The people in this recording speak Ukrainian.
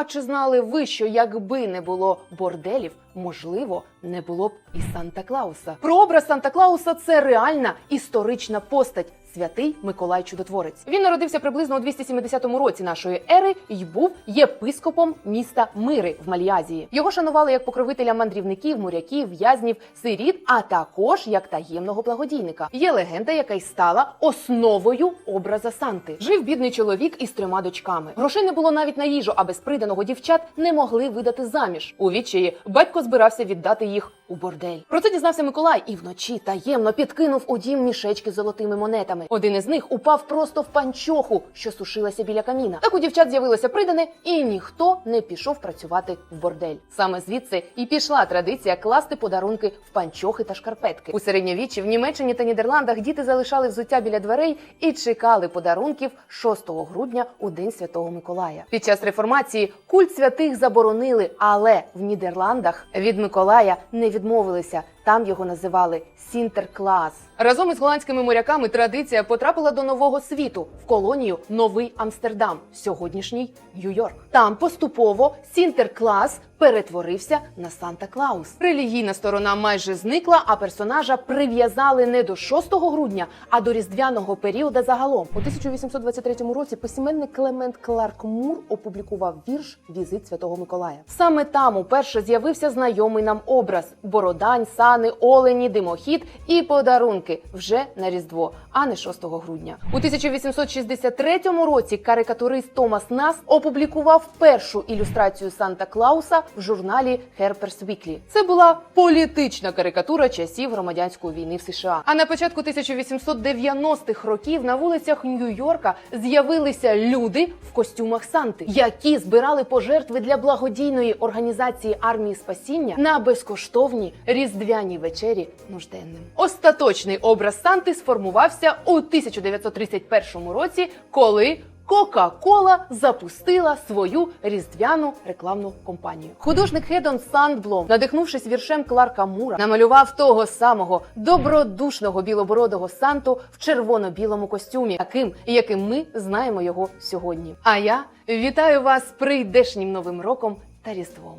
А чи знали ви, що якби не було борделів, можливо, не було б і Санта Клауса? Прообраз Санта Клауса це реальна історична постать. Святий Миколай Чудотворець. Він народився приблизно у 270 році нашої ери і був єпископом міста Мири в Мальязії. Його шанували як покровителя мандрівників, моряків, в'язнів, сиріт, а також як таємного благодійника. Є легенда, яка й стала основою образа Санти. Жив бідний чоловік із трьома дочками. Грошей не було навіть на їжу, а без приданого дівчат не могли видати заміж. У відчаї батько збирався віддати їх у бордель. Про це дізнався Миколай і вночі таємно підкинув у дім мішечки з золотими монетами. Один із них упав просто в панчоху, що сушилася біля каміна. Так у дівчат з'явилося придане, і ніхто не пішов працювати в бордель. Саме звідси і пішла традиція класти подарунки в панчохи та шкарпетки. У середньовіччі в Німеччині та Нідерландах діти залишали взуття біля дверей і чекали подарунків 6 грудня у День Святого Миколая. Під час реформації культ святих заборонили, але в Нідерландах від Миколая не відмовилися. Там його називали Сінтерклас. Разом із голландськими моряками традиція потрапила до нового світу в колонію Новий Амстердам, сьогоднішній Нью-Йорк. Там поступово Сінтерклас перетворився на Санта Клаус. Релігійна сторона майже зникла, а персонажа прив'язали не до 6 грудня, а до різдвяного періоду загалом. У 1823 році письменник Клемент Кларк Мур опублікував вірш Візит Святого Миколая. Саме там уперше з'явився знайомий нам образ бородань, сани, олені, димохід і подарунки вже на Різдво, а не 6 грудня. У 1863 році карикатурист Томас Нас опублікував першу ілюстрацію Санта Клауса в журналі Harper's Weekly. Це була політична карикатура часів громадянської війни в США. А на початку 1890-х років на вулицях Нью-Йорка з'явилися люди в костюмах Санти, які збирали пожертви для благодійної організації армії спасіння на безкоштовні різдвяні вечері нужденним. Остаточний образ Санти сформувався у 1931 році, коли Кока-Кола запустила свою різдвяну рекламну кампанію. Художник Хедон Сандблом, надихнувшись віршем Кларка Мура, намалював того самого добродушного білобородого Санту в червоно-білому костюмі, таким, яким ми знаємо його сьогодні. А я вітаю вас прийдешнім новим роком та різдвом.